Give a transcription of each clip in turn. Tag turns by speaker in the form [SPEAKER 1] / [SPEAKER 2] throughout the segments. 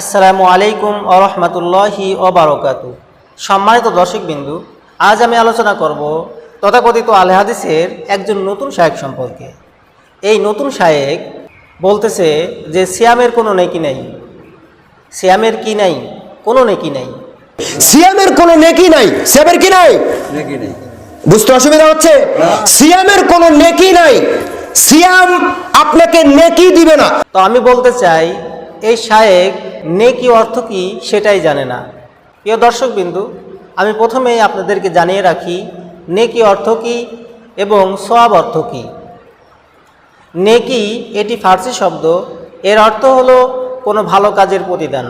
[SPEAKER 1] আসসালামু আলাইকুম আরহামতুল্লাহি ওবরকাত সম্মানিত দর্শকবিন্দু আজ আমি আলোচনা করব তথাকথিত আলে হাদিসের একজন নতুন শায়েক সম্পর্কে। এই নতুন শায়েক বলতেছে যে সিয়ামের কোনো নেকি নেই। সিয়ামের কি নাই? কোনো নেকি নেই।
[SPEAKER 2] সিয়ামের কোনো নেকি নাই? সিয়ামের কি নাই?
[SPEAKER 3] নাকি নেই।
[SPEAKER 2] বুঝতে অসুবিধা হচ্ছে? সিয়ামের কোনো নেকি নাই। সিয়াম আপনাকে নেকি দিবে না।
[SPEAKER 1] তো আমি বলতে চাই এই শায়েক নেকি অর্থ কি সেটাই জানে না। প্রিয় দর্শকবিন্দু, আমি প্রথমেই আপনাদেরকে জানিয়ে রাখি, নেকি অর্থ কি এবং সোয়াব অর্থ কি। নেকি এটি ফার্সি শব্দ, এর অর্থ হলো কোনো ভালো কাজের প্রতিদান।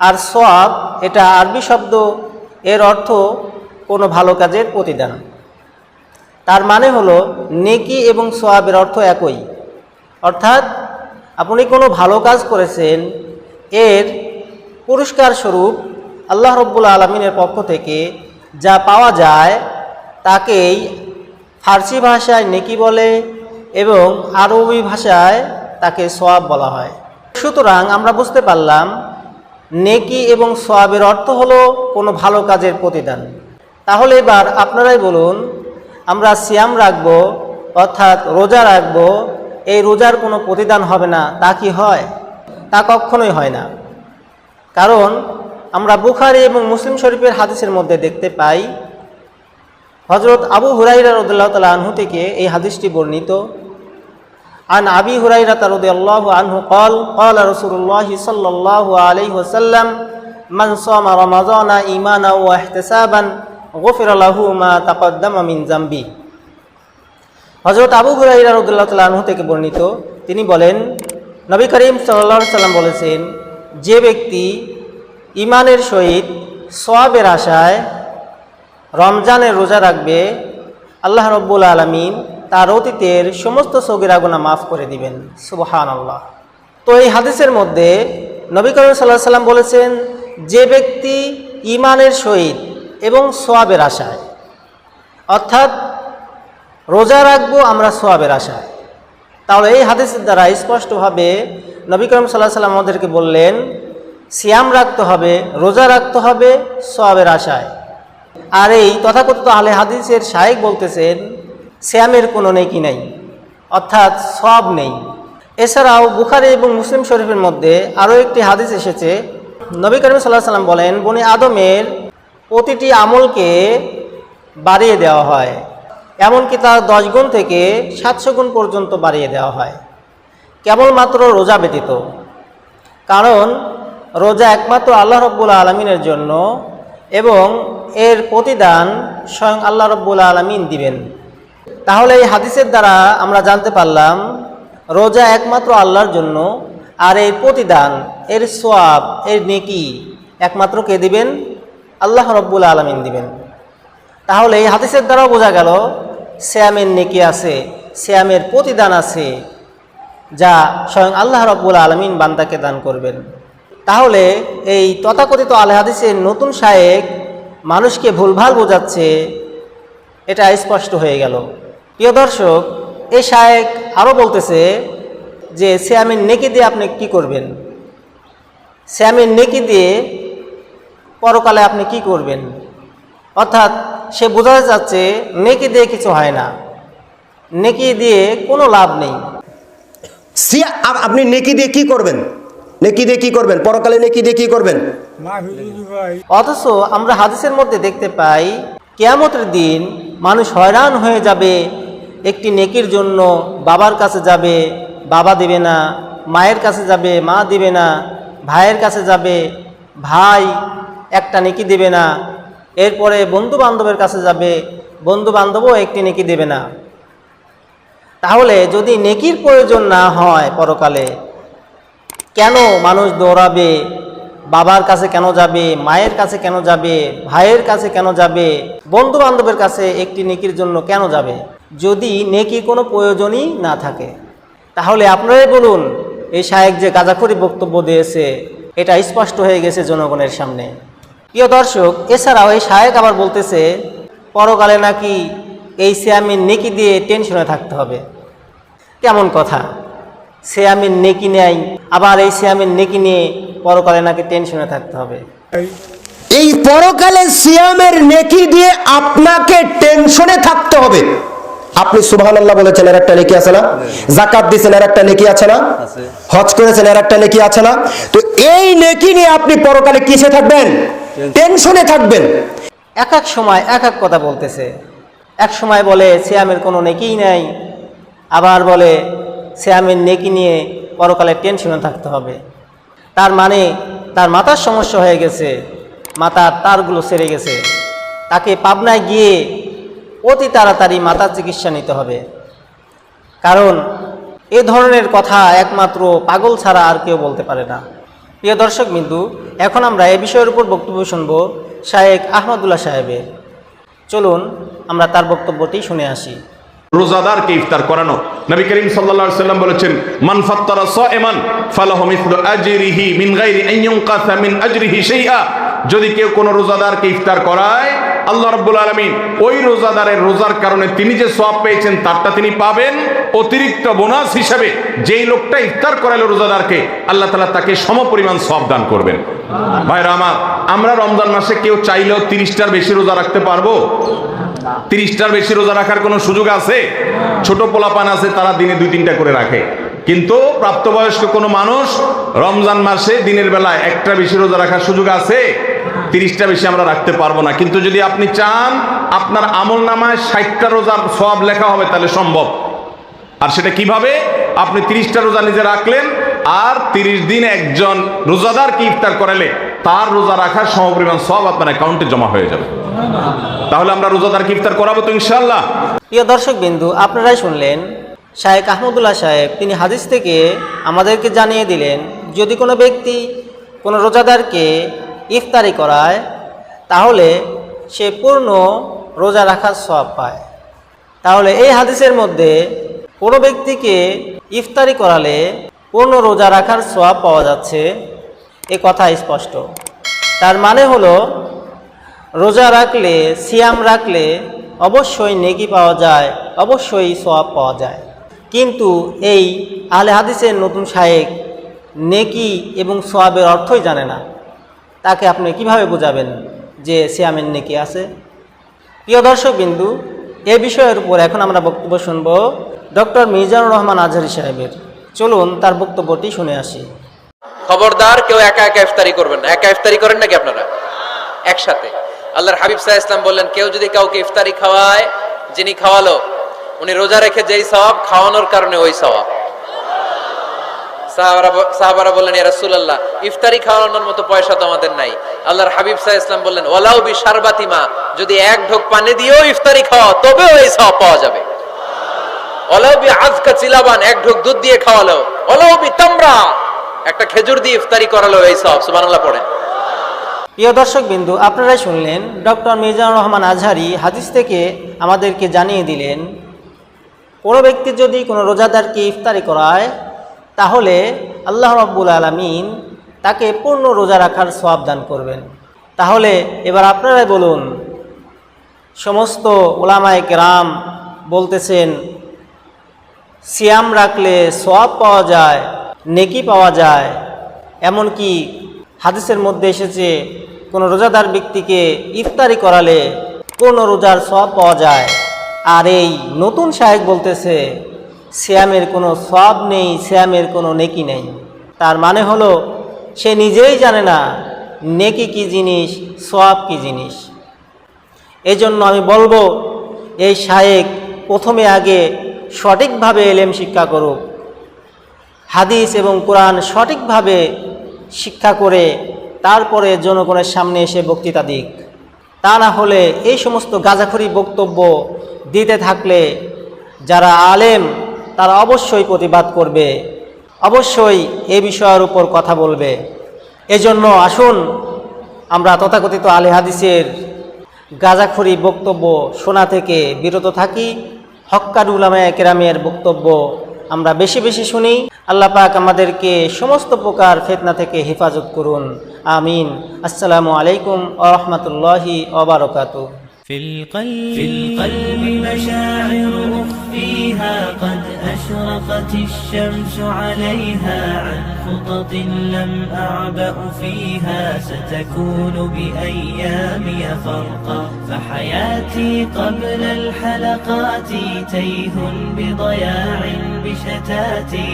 [SPEAKER 1] আর সোয়াব এটা আরবি শব্দ, এর অর্থ কোনো ভালো কাজের প্রতিদান। তার মানে হলো নেকি এবং সোয়াবের অর্থ একই। অর্থাৎ আপনি কোনো ভালো কাজ করেছেন এর পুরস্কার স্বরূপ আল্লাহ রব্বুল আলমিনের পক্ষ থেকে যা পাওয়া যায় তাকেই ফার্সি ভাষায় নেকি বলে এবং আরবি ভাষায় তাকে সোয়াব বলা হয়। সুতরাং আমরা বুঝতে পারলাম নেকি এবং সোয়াবের অর্থ হলো কোনো ভালো কাজের প্রতিদান। তাহলে এবার আপনারাই বলুন, আমরা সিয়াম রাখব অর্থাৎ রোজা রাখব, এই রোজার কোনো প্রতিদান হবে না, তা কি হয়? তা কখনোই হয় না। কারণ আমরা বুখারি এবং মুসলিম শরীফের হাদিসের মধ্যে দেখতে পাই হজরত আবু হুরাইরা রদুল্লাহ আনহু থেকে এই হাদিসটি বর্ণিত। আন আবি হুরাইরা তারদি আল্লাহ আনহু কল কল রসুল্লাহ সাল্লাহ আলহি ওসাল্লাম মান সোমা রমাজানা ইমানা ও এহতেসাবান গফির আল্লাহু মা তাকদ্দাম মিন জাম্বি। হজরত আবু হুরাইরা রদুল্লাহ তাল আনহু থেকে বর্ণিত, তিনি বলেন নবী করিম সাল্লা সাল্লাম বলেছেন, যে ব্যক্তি ইমানের সহিত সোয়াবের আশায় রমজানের রোজা রাখবে, আল্লাহ রব্বুল আলমিন তার অতীতের সমস্ত সগিরা গুণা মাফ করে দিবেন। সুবহান আল্লাহ তো এই হাদিসের মধ্যে নবী করিম সাল্লাহ সাল্লাম বলেছেন, যে ব্যক্তি ইমানের সহিত এবং সোয়াবের আশায়, অর্থাৎ রোজা রাখব আমরা সোয়াবের আশায়। তাহলে এই হাদিসের দ্বারা স্পষ্টভাবে নবী করিম সাল্লাহ সাল্লাম আমাদেরকে বললেন, সিয়াম রাখতে হবে, রোজা রাখতে হবে সোয়াবের আশায়। আর এই তথাকথিত আলে হাদিসের শায়েক বলতেছেন শ্যামের কোনো নেকি নেই, অর্থাৎ সব নেই। এছাড়াও বুখারি এবং মুসলিম শরীফের মধ্যে আরও একটি হাদিস এসেছে, নবী করিম সাল্লাহ সাল্লাম বলেন, বনি আদমের প্রতিটি আমলকে বাড়িয়ে দেওয়া হয়। এমনকি তার দশ গুণ থেকে সাতশো গুণ পর্যন্ত বাড়িয়ে দেওয়া হয়। কেবলমাত্র রোজা ব্যতীত। কারণ রোজা একমাত্র আল্লাহ রব্বুল আলমিনের জন্য এবং এর প্রতিদান স্বয়ং আল্লাহ রব্বুল আলমিন দিবেন। তাহলে এই হাদিসের দ্বারা আমরা জানতে পারলাম, রোজা একমাত্র আল্লাহর জন্য আর এই প্রতিদান, এর সোয়াব এর নেকি একমাত্র কে দিবেন? আল্লাহ রব্বুল আলমিন দিবেন। তাহলে এই হাদিসের দ্বারাও বোঝা গেল শ্যামের নেকি আছে, শ্যামের প্রতিদান আছে, যা স্বয়ং আল্লাহ রব্বুল আলমিন বান্দাকে দান করবেন। তাহলে এই তথাকথিত আল হাদিসের নতুন শায়েক মানুষকে ভুলভাল বোঝাচ্ছে, এটা স্পষ্ট হয়ে গেল। প্রিয় দর্শক, এই শায়েক আরও বলতেছে যে শ্যামের নেকি দিয়ে আপনি কি করবেন? শ্যামের নেকি দিয়ে পরকালে আপনি কি করবেন? অর্থাৎ সে বোঝাতে চাচ্ছে নেকি দিয়ে কিছু হয় না। নেকি দিয়ে কোনো লাভ নেই।
[SPEAKER 2] সিয়া আপনি নেকি দিয়ে কি করবেন? নেকি দিয়ে কি করবেন? পরকালে নেকি দিয়ে কি করবেন?
[SPEAKER 1] অথচ আমরা হাদিসের মধ্যে দেখতে পাই কেয়ামতের দিন মানুষ হয়রান হয়ে যাবে একটি নেকির জন্য বাবার কাছে যাবে বাবা দেবে না মায়ের কাছে যাবে মা দেবে না ভাইয়ের কাছে যাবে ভাই একটা নেকি দেবে না এরপরে বন্ধু বান্ধবের কাছে যাবে বন্ধু বান্ধবও একটি নেকি দেবে না। তাহলে যদি নেকির প্রয়োজন না হয় পরকালে, কেন মানুষ দৌড়াবে, বাবার কাছে কেন যাবে, মায়ের কাছে কেন যাবে, ভাইয়ের কাছে কেন যাবে বন্ধু বান্ধবের কাছে একটি নেকির জন্য কেন যাবে? যদি নেকি কোনো প্রয়োজনই না থাকে, তাহলে আপনারাই বলুন, এই শায়েক যে গাজাখড়ি বক্তব্য দিয়েছে, এটা স্পষ্ট হয়ে গেছে জনগণের সামনে। প্রিয় দর্শক, এছাড়াও এই শায়েক আবার বলতেছে, পরকালে নাকি এই শ্যামের নেকি দিয়ে টেনশনে থাকতে হবে। কেমন কথা? সিয়ামের নেকি নেয় আবার এই সিয়ামের নেকি নিয়ে পরকালে নাকি টেনশনে থাকতে হবে।
[SPEAKER 2] এই পরকালে সিয়ামের নেকি দিয়ে আপনাকে টেনশনে থাকতে হবে। আপনি সুবহান আল্লাহ বলেছেন এর একটা নেকি আছে না? জাকাত দিয়েছেন এর একটা নেকি আছে না? হজ করেছেন এর একটা নেকি আছে না? তো এই নেকি নিয়ে আপনি পরকালে কিসে থাকবেন? টেনশনে থাকবেন।
[SPEAKER 1] এক এক সময় এক এক কথা বলতেছে। এক সময় বলে সিয়ামের কোনো নেকিই নাই। আবার বলে সিয়ামের নেকি নিয়ে পরকালে টেনশনে থাকতে হবে। তার মানে তার মাথার সমস্যা হয়ে গেছে। মাথার তারগুলো সেরে গেছে। তাকে পাবনায় গিয়ে অতি তাড়াতাড়ি মাথার চিকিৎসা নিতে হবে। কারণ এ ধরনের কথা একমাত্র পাগল ছাড়া আর কেউ বলতে পারে না। প্রিয় দর্শক বিন্দু, এখন আমরা এ বিষয়ের উপর বক্তব্য শুনব শায়েক আহমদুল্লাহ সাহেবের। চলুন, আমরা তার বক্তব্যটি শুনে আসি।
[SPEAKER 3] রোজাদারকে ইফতার করানো? নবী করিম সাল্লাল্লাহু সাল্লাম বলেছেন, মান ফাত্তারা সাইমান ফালাহু মিসলু আজরিহি মিন গায়রি মিন আজরিহি শাইআ। যদি কেউ কোনো রোজাদারকে ইফতার করায় আল্লাহ রাব্বুল আলমিন ওই রোজাদারের রোজার কারণে তিনি যে সব পেয়েছেন, তারটা তিনি পাবেন। অতিরিক্ত বোনাস হিসাবে যেই লোকটা ইফতার করালো রোজাদারকে, আল্লাহ তাআলা তাকে সমপরিমাণ সওয়াব দান করবেন। ভাইরা আমার, আমরা রমজান মাসে কেউ চাইলেও তিরিশটার বেশি রোজা রাখতে পারব? তিরিশটার বেশি রোজা রাখার কোনো সুযোগ আছে? ছোট পোলাপান আছে, তারা দিনে দুই তিনটা করে রাখে। কিন্তু প্রাপ্তবয়স্ক কোনো মানুষ রমজান মাসে দিনের বেলায় একটা বেশি রোজা রাখার সুযোগ আছে? তিরিশটা বেশি আমরা রাখতে পারব না। কিন্তু যদি আপনি চান, আপনার আমল নামায় ষাটটা রোজার সব লেখা হবে, তাহলে সম্ভব। আর সেটা কীভাবে? আপনি তিরিশটা রোজা নিজে রাখলেন, আর তিরিশ দিন একজন রোজাদার কি ইফতার করালে, তার রোজা রাখার সমপরিমাণ সব আপনার অ্যাকাউন্টে জমা হয়ে যাবে। তাহলে আমরা রোজাদার কি ইফতার করাবো তো ইনশাল্লাহ
[SPEAKER 1] প্রিয় দর্শক বিন্দু, আপনারাই শুনলেন শায়েক আহমদুল্লাহ সাহেব। তিনি হাদিস থেকে আমাদেরকে জানিয়ে দিলেন, যদি কোনো ব্যক্তি কোনো রোজাদারকে ইফতারি করায়, তাহলে সে পূর্ণ রোজা রাখার সব পায়। তাহলে এই হাদিসের মধ্যে কোনো ব্যক্তিকে ইফতারি করালে পূর্ণ রোজা রাখার সওয়াব পাওয়া যাচ্ছে, এ কথা স্পষ্ট। তার মানে হলো, রোজা রাখলে, সিয়াম রাখলে অবশ্যই নেকি পাওয়া যায়, অবশ্যই সোয়াব পাওয়া যায়। কিন্তু এই আহলে হাদিসের নতুন শায়েক নেকি এবং সোয়াবের অর্থই জানে না। তাকে আপনি কীভাবে বোঝাবেন যে সিয়ামের নেকি আছে? প্রিয় দর্শক বিন্দু, এ বিষয়ের উপর এখন আমরা বক্তব্য শুনব ডক্টর মিজানুর রহমান আজহারি সাহেবের। চলুন তার বক্তব্যটি শুনে আসি।
[SPEAKER 4] খবরদার, কেউ একা একা ইফতারি করবেন না। একা ইফতারি করেন নাকি আপনারা? একসাথে। আল্লাহর হাবিব সাহা ইসলাম বললেন, কেউ যদি কাউকে ইফতারি খাওয়ায়, যিনি খাওয়ালো, উনি রোজা রেখে যেই সওয়াব, খাওয়ানোর কারণে ওই সওয়াব। সাহাবারা বললেন রাসূলুল্লাহ, ইফতারি খাওয়ানোর মতো পয়সা তো আমাদের নাই। আল্লাহর হাবিব সাহা ইসলাম বললেন, ওয়ালাউ বি শারবাতিমা যদি এক ঢোক পানি দিয়েও ইফতারি খাওয়া তবেও এই সব পাওয়া যাবে। আজকা চিলাবান, এক ঢোক দুধ দিয়ে খাওয়ালো একটা খেজুর দিয়ে ইফতারি করালো এই সব
[SPEAKER 1] প্রিয় দর্শক বিন্দু শুনলেন ডক্টর রহমান হাদিস থেকে আমাদেরকে জানিয়ে দিলেন, কোনো ব্যক্তি যদি কোনো রোজাদারকে ইফতারি করায় তাহলে আল্লাহ রব্বুল আলমিন তাকে পূর্ণ রোজা রাখার সওয়াব দান করবেন। তাহলে এবার আপনারাই বলুন, সমস্ত ওলামায় কেরাম বলতেছেন, সিয়াম রাখলে সব পাওয়া যায়, নেকি পাওয়া যায়। এমনকি হাদিসের মধ্যে এসেছে, কোনো রোজাদার ব্যক্তিকে ইফতারি করালে কোনো রোজার সব পাওয়া যায়। আর এই নতুন সাহেব বলতেছে শ্যামের কোনো সব নেই, শ্যামের কোনো নেকি নেই। তার মানে হলো, সে নিজেই জানে না নেকি কি জিনিস সোয়াব কি জিনিস। এজন্য আমি বলব, এই শায়েক প্রথমে আগে সঠিকভাবে এলেম শিক্ষা করুক। হাদিস এবং কোরআন সঠিকভাবে শিক্ষা করে তারপরে জনগণের সামনে এসে বক্তৃতা দিক। তা না হলে এই সমস্ত গাজাখড়ি বক্তব্য দিতে থাকলে যারা আলেম তারা অবশ্যই প্রতিবাদ করবে অবশ্যই এ বিষয়ের উপর কথা বলবে এজন্য আসুন আমরা তথাকথিত আলে হাদিসের গাজাখড়ি বক্তব্য শোনা থেকে বিরত থাকি হক্কার উলামায় কেরামের বক্তব্য আমরা বেশি বেশি শুনি আল্লাহ পাক আমাদেরকে সমস্ত প্রকার ফেতনা থেকে হেফাজত করুন আমিন আসসালামু আলাইকুম আ রহমতুল্লাহি ওবরকাতু
[SPEAKER 5] في القلب في القلب مشاعر أخفيها قد أشرقت الشمس عليها عن خطط لم أعبأ فيها ستكون بأيامي فرقا فحياتي قبل الحلقات تيه بضياع بشتاتي.